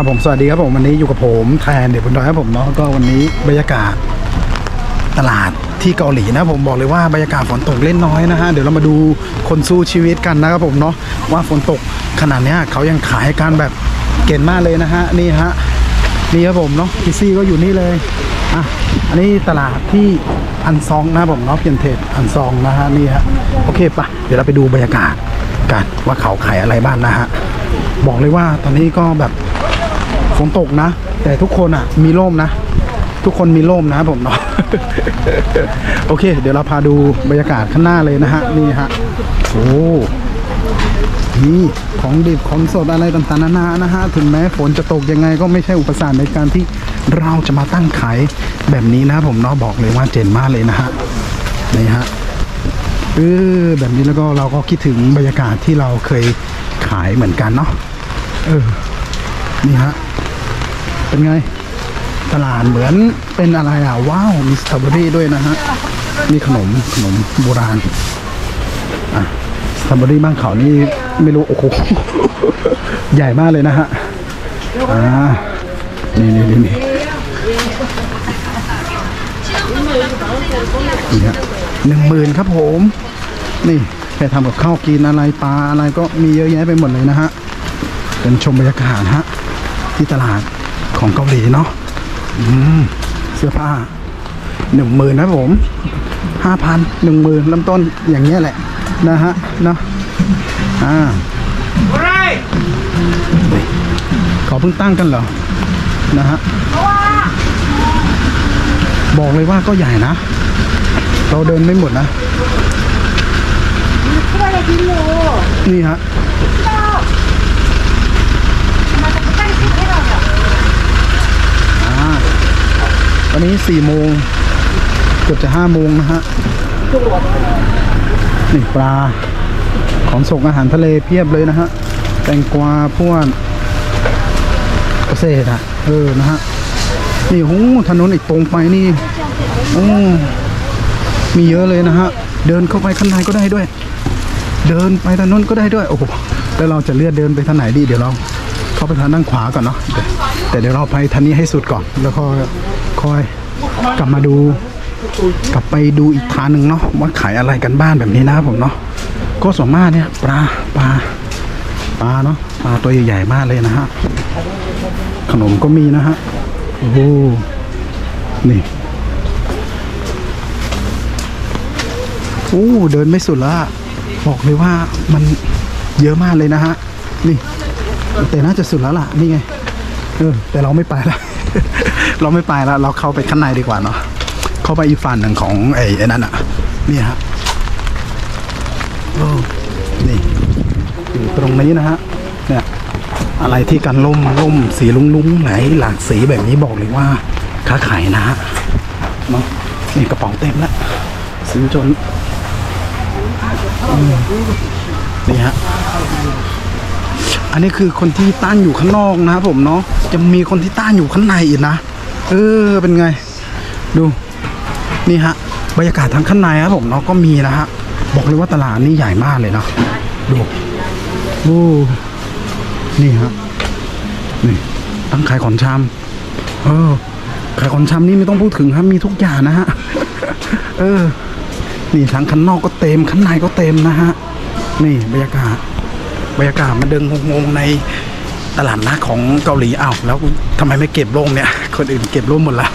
ครับผมสวัสดีครับผมวันนี้อยู่กับผมแทนเด็กบนดอยครับผมเนาะก็วันนี้บรรยากาศตลาดที่เกาหลีนะผมบอกเลยว่าบรรยากาศฝนตกเล่นน้อยนะฮะเดี๋ยวเรามาดูคนสู้ชีวิตกันนะครับผมเนาะว่าฝนตกขนาดเนี้ยเขายังขายกันแบบเก่งมากเลยนะฮะนี่ฮะนี่ครับผมเนาะพิซซี่ก็อยู่นี่เลยอะอันนี้ตลาดที่อันซองนะผมเนาะเพียนเทจอันซองนะฮะนี่ฮะโอเคปะเดี๋ยวเราไปดูบรรยากาศกันว่าเขาขายอะไรบ้างนะฮะบอกเลยว่าตอนนี้ก็แบบ ฝนตกนะ แต่ทุกคนอะ มีร่มนะ ทุกคนมีร่มนะผมเนาะโอเค เดี๋ยวเราพาดูบรรยากาศข้างหน้าเลยนะฮะนี่ฮะโอ้นี่ของดิบของสดอะไรต่างๆนานานะฮะถึงแม้ฝนจะตกยังไงก็ไม่ใช่อุปสรรคในการที่เราจะมาตั้งขายแบบนี้นะผมเนาะบอกเลยว่าเจ๋งมากเลยนะฮะนี่ฮะเออแบบนี้แล้วก็เราก็คิดถึงบรรยากาศที่เราเคยขายเหมือนกันเนาะเออนี่ฮะ เป็นไง ตลาดเหมือนเป็นอะไรอะ ว้าว มีสตรอเบอรี่ด้วยนะฮะนี่ขนมขนมโบราณอะสตรอเบอรี่บ้านเขานี่ไม่รู้ โอ้โห ใหญ่มากเลยนะฮะ อ่า นี่นี่นี่นี่นี่หนึ่งหมื่นครับผม นี่ไปทำกับข้าวกินอะไรปลาอะไรก็มีเยอะแยะไปหมดเลยนะฮะ เป็นชมบรรยากาศฮะ ที่ตลาด ของเกาหลีเนาะอืมเสื้อผ้าหนึ่งหมื่นนะผมห้าพันหนึ่งหมื่นเริ่มต้นอย่างเงี้ยแหละ นะฮะเนาะอ่านี่เขาเพิ่งตั้งกันเหรอ นะฮะบอกเลยว่าก็ใหญ่นะ เราเดินไม่หมดนะนี่ฮะ อ่าต อนนี้สี่โมงเกือบจะห้าโมงนะฮะนี่ปลาของส่งอาหารทะเลเพียบเลยนะฮะแตงกวาพวกเกษตรอะเออนะฮะนี่หูถนนอีกตรงไปนี่โอ้มีเยอะเลยนะฮะ เดินเข้าไปข้างในก็ได้ด้วย เดินไปทางนู้นก็ได้ด้วย โอ้โหแล้วเราจะเลือกเดินไปทางไหนดี เดี๋ยวเราเข้าไปทางด้านขวาก่อนเนาะแต่แต่เดี๋ยวเราไปทางนี้ให้สุดก่อน แล้วก็ ค่อยกลับมาดู กลับไปดูอีกทางหนึ่งเนาะว่าขายอะไรกันบ้านแบบนี้นะครับผมเนาะก็ส่วนมากเนี่ยปลาปลาปลาเนาะปลาตัวใหญ่ๆมากเลยนะฮะขนมก็มีนะฮะโอ้โหนี่โอ้เดินไม่สุดละบอกเลยว่ามันเยอะมากเลยนะฮะนี่ แต่น่าจะสุดแล้วล่ะนี่ไงเออแต่เราไม่ไปละ เราไม่ไปแล้วเราเข้าไปข้างในดีกว่าเนาะเข้าไปอีกฝั่งหนึ่งของไอ้ไอ้นั่นอะนี่ฮะโอ้นี่อยู่ตรงนี้นะฮะเนี่ยอะไรที่กันล่มล่มสีลุงลุงไหลหลากสีแบบนี้บอกเลยว่าค้าขายนะฮะเนาะนี่กระป๋องเต็มแล้วซื้อจนนี่ฮะอันนี้คือคนที่ตั้งอยู่ข้างนอกนะครับผมเนาะ จะมีคนที่ตั้งอยู่ข้างในอีกนะ เออ เป็นไง ดู นี่ฮะ บรรยากาศทางข้างในครับผมเนาะก็มีนะฮะ บอกเลยว่าตลาดนี่ใหญ่มากเลยเนาะ ดู โอ้ นี่ฮะ นี่ ตั้งขายของชำเออ ขายของชำนี่ไม่ต้องพูดถึงครับ มีทุกอย่างนะฮะ เออ นี่ทั้งข้างนอกก็เต็ม ข้างในก็เต็มนะฮะ นี่บรรยากาศ บรรยากาศมันเดินงงๆใน ตลาดนัดของเกาหลีอ้าวแล้วทำไมไม่เก็บร่มเนี่ย คนอื่นเก็บร่มหมดละ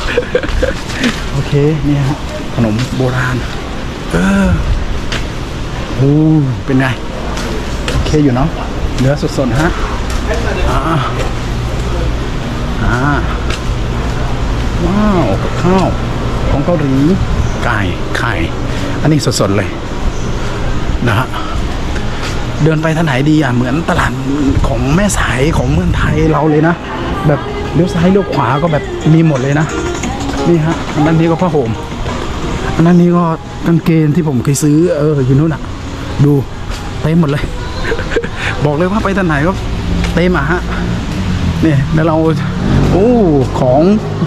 โอเคเนี่ยฮะขนมโบราณ เออโอ้เป็นไง โอเคอยู่เนาะเนื้อสดๆฮะอ่าอ่าว้าวกับข้าวของเกาหลีไก่ไข่ อันนี้สดๆเลยนะฮะ เดินไปทางไหนดีอะเหมือนตลาดของแม่สายของเมืองไทยเราเลยนะ แบบเลี้ยวซ้ายเลี้ยวขวาก็แบบมีหมดเลยนะนี่ฮะอันนั้นนี่ก็ผ้าห่มอันนั้นนี่ก็กางเกงที่ผมเคยซื้อเอออยู่นู้นอะ ดูเต็มหมดเลย บอกเลยว่าไปทางไหนก็เต็มอะฮะนี่แล้วเราโอ้ของ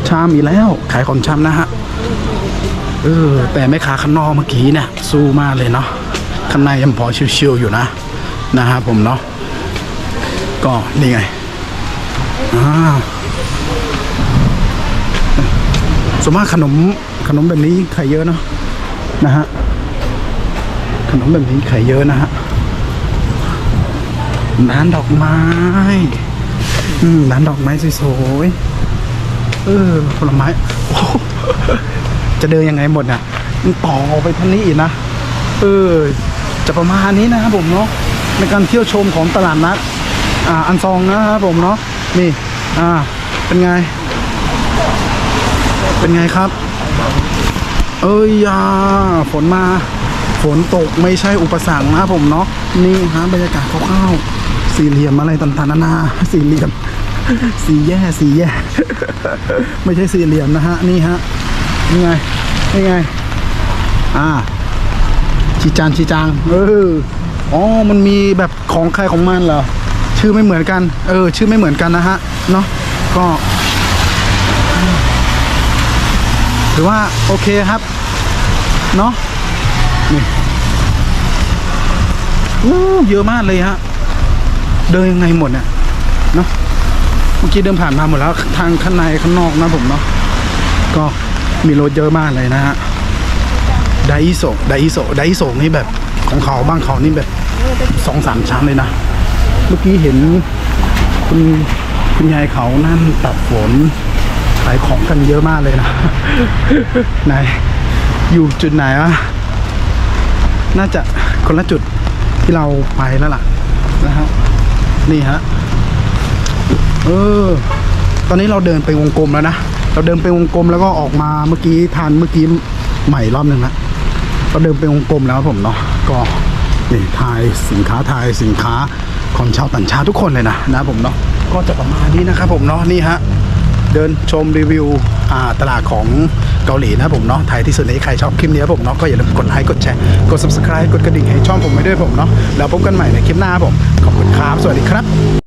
ชามอีกแล้ว ขายของชามนะฮะเออแต่แม่ค้าข้างนอกเมื่อกี้เนี่ยสู้มากเลยเนาะข้างในยังพอชิวๆอยู่นะ นะฮะผมเนาะก็นี่ไงอ่าส่วนมากขนมขนมแบบนี้ขายเยอะเนาะนะฮะขนมแบบนี้ขายเยอะนะฮะร้านดอกไม้อืมร้านดอกไม้สวยๆเออผลไม้โอ้จะเดินยังไงหมดเนี่ยต่อไปทางนี้อีกนะเออจะประมาณนี้นะครับผมเนาะ ในการเที่ยวชมของตลาดนัดอ่าอันซองนะครับผมเนาะนี่อ่าเป็นไง เป็นไงครับ เอ้ยยาฝนมา ฝนตกไม่ใช่อุปสรรคนะผมเนาะนี่ฮะบรรยากาศคร่าวๆสี่เหลี่ยมอะไรต่างๆนานาสี่เหลี่ยมสี่แย่สี่แย่ ไม่ใช่สี่เหลี่ยมนะฮะนี่ฮะนี่ไงนี่ไง อ่าชีจานชีจางเออ อ๋อ มันมีแบบของใครของมันเหรอ ชื่อไม่เหมือนกัน เออ ชื่อไม่เหมือนกันนะฮะ เนาะก็ถือว่าโอเคครับ เนาะนี่อู้เยอะมากเลยฮะ เดินยังไงหมดเนี่ยเนาะเมื่อกี้เดินผ่านมาหมดแล้ว ทางข้างในข้างนอกนะผมเนาะก็มีรถเยอะมากเลยนะฮะไดอิโซไดอิโซไดอิโซนี่แบบ ของเขาบ้างเขานี่แบบสองสามชั้นเลยนะ เมื่อกี้เห็นคุณคุณยายเขานั่นตัดฝนขายของกันเยอะมากเลยนะไหนอยู่จุดไหนวะน่าจะคนละจุดที่เราไปแล้วล่ะนะฮะนี่ฮะเออตอนนี้เราเดินไปวงกลมแล้วนะ เราเดินไปวงกลมแล้วก็ออกมาเมื่อกี้ทานเมื่อกี้ใหม่รอบหนึ่งละ เราเดินไปวงกลมแล้วผมเนาะก็นี่ทายสินค้าทายสินค้าของชาวต่างชาติทุกคนเลยนะนะผมเนาะก็จะประมาณนี้นะครับผมเนาะนี่ฮะเดินชมรีวิวตลาดของเกาหลีนะผมเนาะไทยที่สุดนี้ใครชอบคลิปนี้ผมเนาะก็อย่าลืมกดไลค์กดแชร์กด subscribe กดกระดิ่งให้ช่องผมไว้ด้วยผมเนาะแล้วพบกันใหม่ในคลิปหน้าผมขอบคุณครับสวัสดีครับ